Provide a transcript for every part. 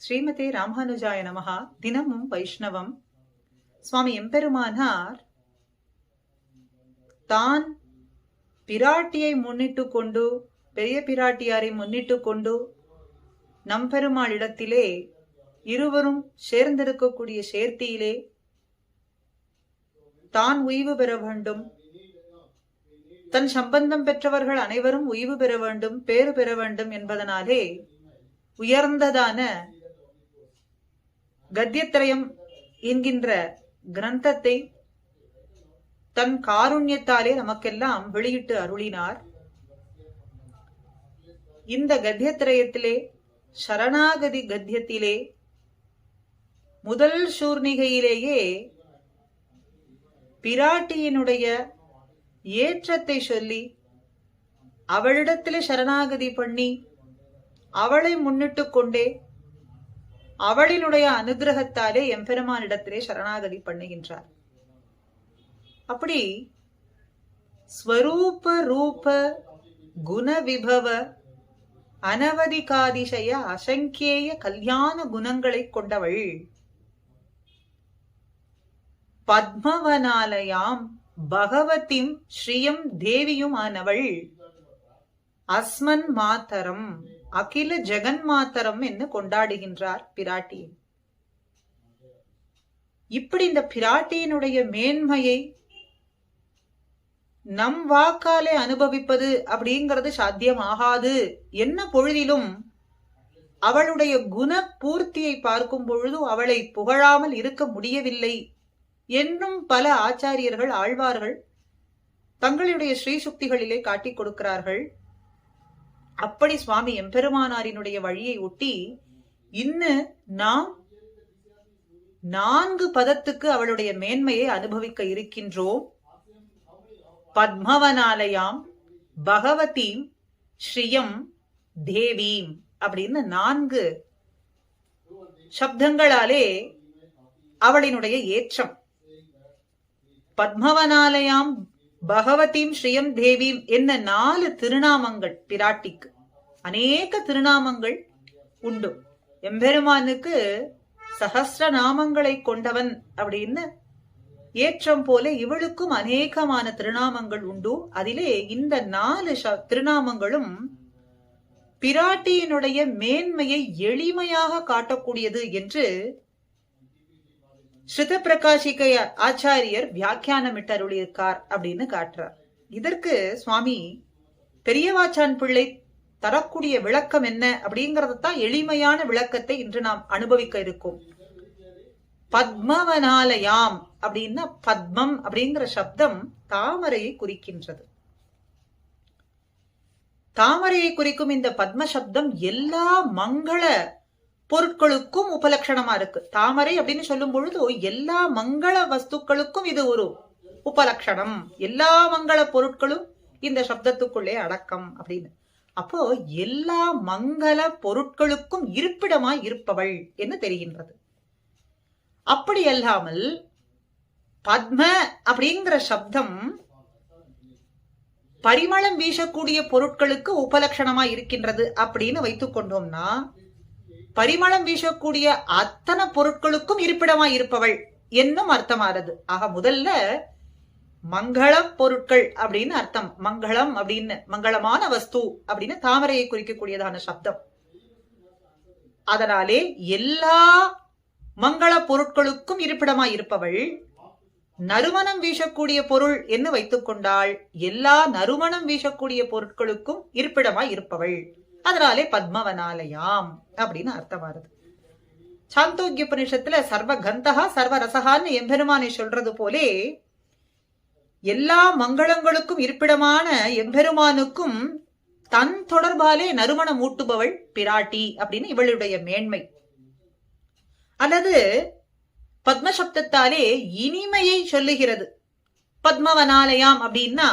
ஸ்ரீமதே ராமானுஜாய நமகா தினமும் வைஷ்ணவம். சுவாமி எம்பெருமானார் தான் பிராட்டியை முன்னிட்டு கொண்டு பெரிய பிராட்டியாரை முன்னிட்டு கொண்டு நம்பெருமாளிடத்திலே இருவரும் சேர்ந்திருக்கக்கூடிய சேர்த்தியிலே தான் உய்வு பெற வேண்டும். தன் சம்பந்தம் பெற்றவர்கள் அனைவரும் உய்வு பெற வேண்டும் பேறு பெற வேண்டும் என்பதனாலே உயர்ந்ததான கத்தியத்திரயம் என்கின்ற கிரந்தத்தை தன் காருண்யத்தாலே நமக்கெல்லாம் வெளியிட்டு அருளினார். இந்த கத்தியத்திரயத்திலே சரணாகதி கத்தியத்திலே முதல் சூர்ணிகையிலேயே பிராட்டியினுடைய ஏற்றத்தை சொல்லி அவளிடத்திலே சரணாகதி பண்ணி அவளை முன்னிட்டு கொண்டே அவளினுடைய அனுகிரகத்தாலே எம்பெருமானிடத்திலே சரணாகதி பண்ணுகின்றார். அப்படி ஸ்வரூப ரூப குண விபவ அனவதிகாதிசய அசங்கேய கல்யாண குணங்களை கொண்டவள் பத்மவனாலயாம் பகவதிம் ஸ்ரீயம் தேவியும் ஆனவள் அஸ்மன் மாத்தரம் அகில ஜெகன் மாத்தரம் என்று கொண்டாடுகின்றார் பிராட்டி. இப்படி இந்த பிராட்டியினுடைய மேன்மையை நம் வாக்காலே அனுபவிப்பது அப்படிங்கிறது சாத்தியமாகாது. என்ன பொழுதிலும் அவளுடைய குண பூர்த்தியை பார்க்கும் பொழுது அவளை புகழாமல் இருக்க முடியவில்லை என்னும் பல ஆச்சாரியர்கள் ஆழ்வார்கள் தங்களுடைய ஸ்ரீசுக்திகளிலே காட்டிக் கொடுக்கிறார்கள். அப்படி சுவாமி எம்பெருமானாரினுடைய வழியை ஒட்டி இன்னு நாம் நான்கு பதத்துக்கு அவளுடைய மேன்மையை அனுபவிக்க இருக்கின்றோம். பத்மவனாலயாம் பகவதீம் ஸ்ரீயம் தேவீம் அப்படின்னு நான்கு சப்தங்களாலே அவளினுடைய ஏற்றம். பத்மவனாலயாம் பகவதீம் ஸ்ரீயம் தேவீம் என்ன நாலு திருநாமங்கள் பிராட்டிக்கு. அநேக திருநாமங்கள் உண்டு. எம்பெருமானுக்கு சகசிர நாமங்களை கொண்டவன் அப்படின்னு ஏற்றம் போல இவளுக்கும் அநேகமான திருநாமங்கள் உண்டு. அதிலே இந்த நாலு திருநாமங்களும் பிராட்டியினுடைய மேன்மையை எளிமையாக காட்டக்கூடியது என்று ஸ்ருத பிரகாஷிகை ஆச்சாரியர் வியாக்கியானமிட்டருளியிருக்கார் அப்படின்னு காட்டுறார். இதற்கு சுவாமி பெரியவாச்சான் பிள்ளை தரக்கூடிய விளக்கம் என்ன அப்படிங்கறது தான் எளிமையான விளக்கத்தை இன்று நாம் அனுபவிக்க இருக்கோம். பத்மவனாலயாம் அப்படின்னா பத்மம் அப்படிங்கிற சப்தம் தாமரையை குறிக்கின்றது. தாமரையை குறிக்கும் இந்த பத்ம சப்தம் எல்லா மங்கள பொருட்களுக்கும் உபலட்சணமா இருக்கு. தாமரை அப்படின்னு சொல்லும் பொழுது எல்லா மங்கள வஸ்துக்களுக்கும் இது ஒரு உபலட்சணம் எல்லா மங்கள பொருட்களும் இந்த சப்தத்துக்குள்ளே அடக்கம் அப்படின்னு. அப்போ எல்லா மங்கள பொருட்களுக்கும் இருப்பிடமாய் இருப்பவள் என்று தெரிகின்றது. அப்படி அல்லாமல் பத்ம அப்படிங்கிற சப்தம் பரிமளம் வீசக்கூடிய பொருட்களுக்கு உபலட்சணமா இருக்கின்றது அப்படின்னு வைத்துக் கொண்டோம்னா பரிமளம் வீசக்கூடிய அத்தனை பொருட்களுக்கும் இருப்பிடமா இருப்பவள் என்னும் அர்த்தமாறது ஆக முதல்ல மங்களம் பொருட்கள் அப்படின்னு அர்த்தம். மங்களம் அப்படின்னு மங்களமான வஸ்து அப்படின்னு தாமரையை குறிக்கக்கூடியதான சப்தம். அதனாலே எல்லா மங்கள பொருட்களுக்கும் இருப்பிடமாய் இருப்பவள் நறுமணம் வீசக்கூடிய பொருள் என்று வைத்துக் கொண்டாள் எல்லா நறுமணம் வீசக்கூடிய பொருட்களுக்கும் இருப்பிடமாய் இருப்பவள். அதனாலே பத்மவனாலயாம் அப்படின்னு அர்த்தம் வருது. சாந்தோக்கிய உபநிஷத்துல சர்வ கந்தகா சர்வ ரசகான்னு எம்பெருமானை சொல்றது போலே எல்லா மங்களங்களுக்கும் இருப்பிடமான எம்பெருமானுக்கும் தன் தொடர்பாலே நறுமணம் ஊட்டுபவள் பிராட்டி அப்படின்னு இவளுடைய மேன்மை. அல்லது பத்மசப்தத்தாலே இனிமையை சொல்லுகிறது. பத்மவனாலயாம் அப்படின்னா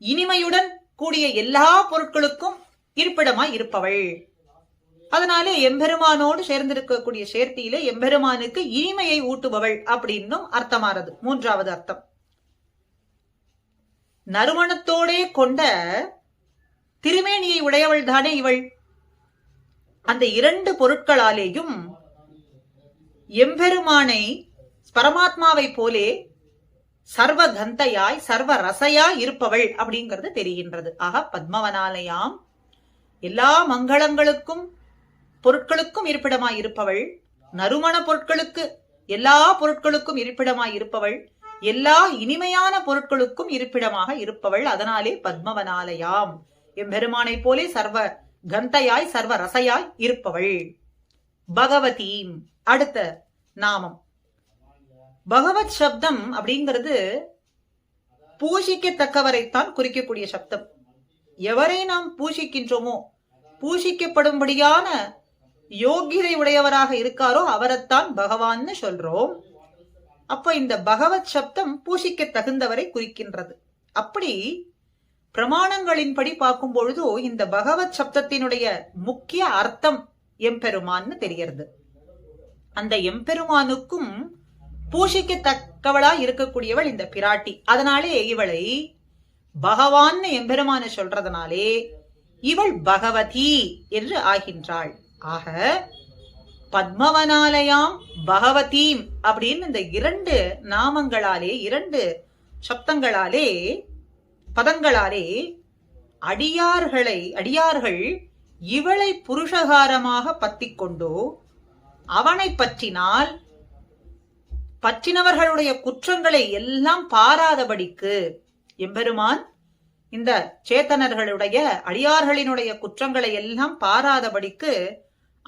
இனிமையுடன் கூடிய எல்லா பொருட்களுக்கும் இருப்பிடமாய் இருப்பவள். அதனாலே எம்பெருமானோடு சேர்ந்திருக்கக்கூடிய சேர்த்தியிலே எம்பெருமானுக்கு இனிமையை ஊட்டுபவள் அப்படின்னும் அர்த்தமாறது மூன்றாவது அர்த்தம். நறுமணத்தோடே கொண்ட திருமேனியை உடையவள் தானே இவள்? அந்த இரண்டு பொருட்களாலேயும் எம்பெருமானை பரமாத்மாவை போலே சர்வ கந்தையாய் சர்வ ரசையாய் இருப்பவள் அப்படிங்கிறது தெரிகின்றது. ஆக பத்மவனாலயாம் எல்லா மங்களங்களுக்கும் பொருட்களுக்கும் இருப்பிடமாய் இருப்பவள். நறுமண பொருட்களுக்கு எல்லா பொருட்களுக்கும் இருப்பிடமாய் இருப்பவள். எல்லா இனிமையான பொருட்களுக்கும் இருப்பிடமாக இருப்பவள். அதனாலே பத்மவனாலயாம். எம்பெருமானை போலே சர்வ கந்தையாய் சர்வ ரசையாய் இருப்பவள். பகவதீம். அடுத்த நாமம். பகவத் சப்தம் அப்படிங்கிறது பூஷிக்கத்தக்கவரைத்தான் குறிக்கக்கூடிய சப்தம். எவரை நாம் பூஷிக்கின்றோமோ பூஷிக்கப்படும்படியான யோகிதை உடையவராக இருக்காரோ அவரைத்தான் பகவான்னு சொல்றோம். அப்ப இந்த பகவத் சப்தம் பூஷிக்க தகுந்தவரை குறிக்கின்றது. அப்படி பிரமாணங்களின்படி பார்க்கும் பொழுது இந்த பகவத் சப்தத்தினுடைய முக்கிய அர்த்தம் எம்பெருமான்னு தெரிகிறது. அந்த எம்பெருமானுக்கும் பூஷிக்கத்தக்கவளா இருக்கக்கூடியவள் இந்த பிராட்டி. அதனாலே இவளை பகவான்னு எம்பெருமான சொல்றதுனாலே இவள் பகவதி என்று ஆகின்றாள். ஆக பத்மவனாலயாம் பகவதீம் அப்படின்னு இந்த இரண்டு நாமங்களாலே இரண்டு சப்தங்களாலே பதங்களாலே அடியார்களை அடியார்கள் இவளை புருஷகாரமாக பத்தி கொண்டோ அவனை பற்றினால் பற்றினவர்களுடைய குற்றங்களை எல்லாம் பாராதபடிக்கு எம்பெருமான் இந்த சேத்தனர்களுடைய அடியார்களினுடைய குற்றங்களை எல்லாம் பாராதபடிக்கு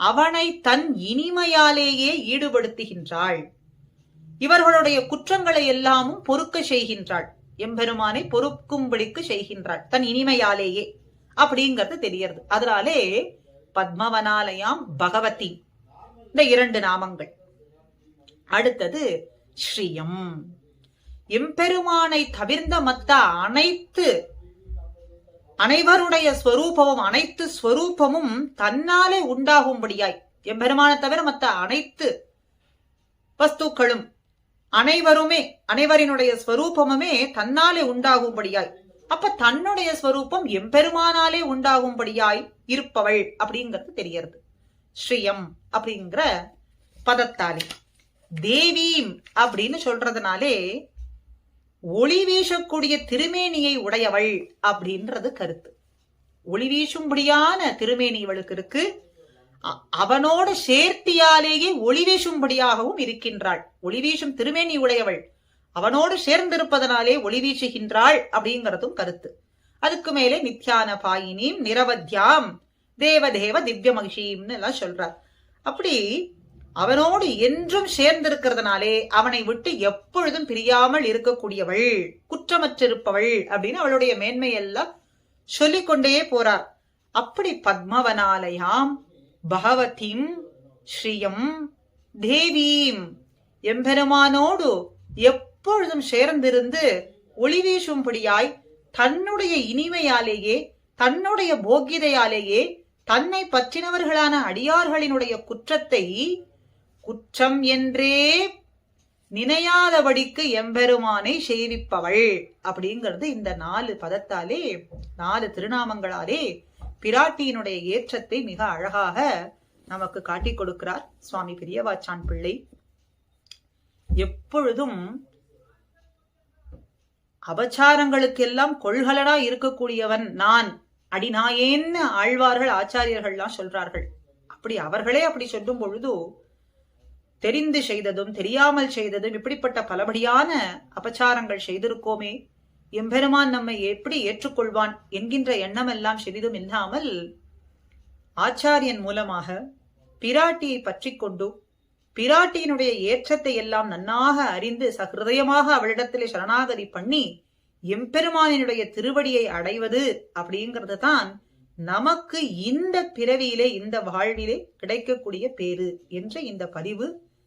அவனை தன் இனிமையாலேயே ஈடுபடுத்துகின்றாள். இவர்களுடைய குற்றங்களை எல்லாமும் பொறுக்க செய்கின்றாள். எம்பெருமானை பொறுக்கும்படிக்கு செய்கின்றாள். தன் இனிமையாலேயே அப்படிங்கிறது தெரியறது அதனாலே பத்மவனாலயாம் பகவதி. இந்த இரண்டு நாமங்கள். அடுத்தது ஸ்ரீயம். எம்பெருமானை தவிர்ந்த மத்த அனைத்து அனைவருடைய ஸ்வரூபமும் அனைத்து ஸ்வரூபமும் தன்னாலே உண்டாகும்படியாய். எம்பெருமான தவிர மத்த அனைத்து வஸ்துக்களும் அனைவருமே அனைவரினுடைய ஸ்வரூபமுமே தன்னாலே உண்டாகும்படியாய். அப்ப தன்னுடைய ஸ்வரூபம் எம்பெருமானாலே உண்டாகும்படியாய் இருப்பவள் அப்படிங்கிறது தெரியறது. ஸ்ரீயம் அப்படிங்கிற பதத்தாலே. தேவீம் அப்படின்னு சொல்றதுனாலே ஒளி வீசக்கூடிய திருமேனியை உடையவள் அப்படின்றது கருத்து. ஒளி வீசும்படியான திருமேனி இவளுக்கு இருக்கு. அ- சேர்த்தியாலேயே ஒளி வீசும்படியாகவும் இருக்கின்றாள். ஒளி வீசும் திருமேனி உடையவள். அவனோடு சேர்ந்திருப்பதனாலே ஒளி வீசுகின்றாள் அப்படிங்கறதும் கருத்து. அதுக்கு மேலே நித்யான பாயினியும் நிரவத்யாம் தேவதேவ திவ்ய மகிஷின்னு எல்லாம் சொல்றார். அப்படி அவனோடு என்றும் சேர்ந்திருக்கிறதுனாலே அவனை விட்டு எப்பொழுதும் பிரியாமல் இருக்கக்கூடியவள் குற்றமற்றிருப்பவள் அப்படின்னு அவளுடைய மேன்மையெல்லாம் சொல்லிக்கொண்டே போறார். அப்படி பத்மவனாலயாம் பகவதிம் ஸ்ரீயம் தேவீம். எம்பெருமானோடு எப்பொழுதும் சேர்ந்திருந்து ஒளி வீசும்படியாய் தன்னுடைய இனிமையாலேயே தன்னுடைய போக்கியதையாலேயே தன்னை பற்றினவர்களான அடியார்களினுடைய குற்றத்தை குற்றம் என்றே நினையாதபடிக்கு எம்பெருமானை சேவிப்பவள் அப்படிங்கிறது இந்த நாலு பதத்தாலே நாலு திருநாமங்களாலே பிராட்டியினுடைய ஏற்றத்தை மிக அழகாக நமக்கு காட்டிக் கொடுக்கிறார் சுவாமி பெரியவாச்சான் பிள்ளை. எப்பொழுதும் அபச்சாரங்களுக்கெல்லாம் கொள்கலனா இருக்கக்கூடியவன் நான். அடிநாயேன்னு ஆழ்வார்கள் ஆச்சாரியர்கள்லாம் சொல்றார்கள். அப்படி அவர்களே அப்படி சொல்லும் பொழுது தெரிந்து செய்ததும் தெரியாமல் செய்ததும் இப்படிப்பட்ட பலபடியான அபச்சாரங்கள் செய்திருக்கோமே. எம்பெருமான் நம்மை எப்படி ஏற்றுக்கொள்வான் என்கின்ற எண்ணமெல்லாம் சிறிதும் இல்லாமல் ஆச்சாரியன் மூலமாக பிராட்டியை பற்றி கொண்டு பிராட்டியினுடைய ஏற்றத்தை எல்லாம் நன்னாக அறிந்து சகிருதயமாக அவளிடத்திலே சரணாகதி பண்ணி எம்பெருமானினுடைய திருவடியை அடைவது அப்படிங்கிறது தான் நமக்கு இந்த பிறவியிலே இந்த வாழ்விலே கிடைக்கக்கூடிய பேரு என்ற இந்த பதிவு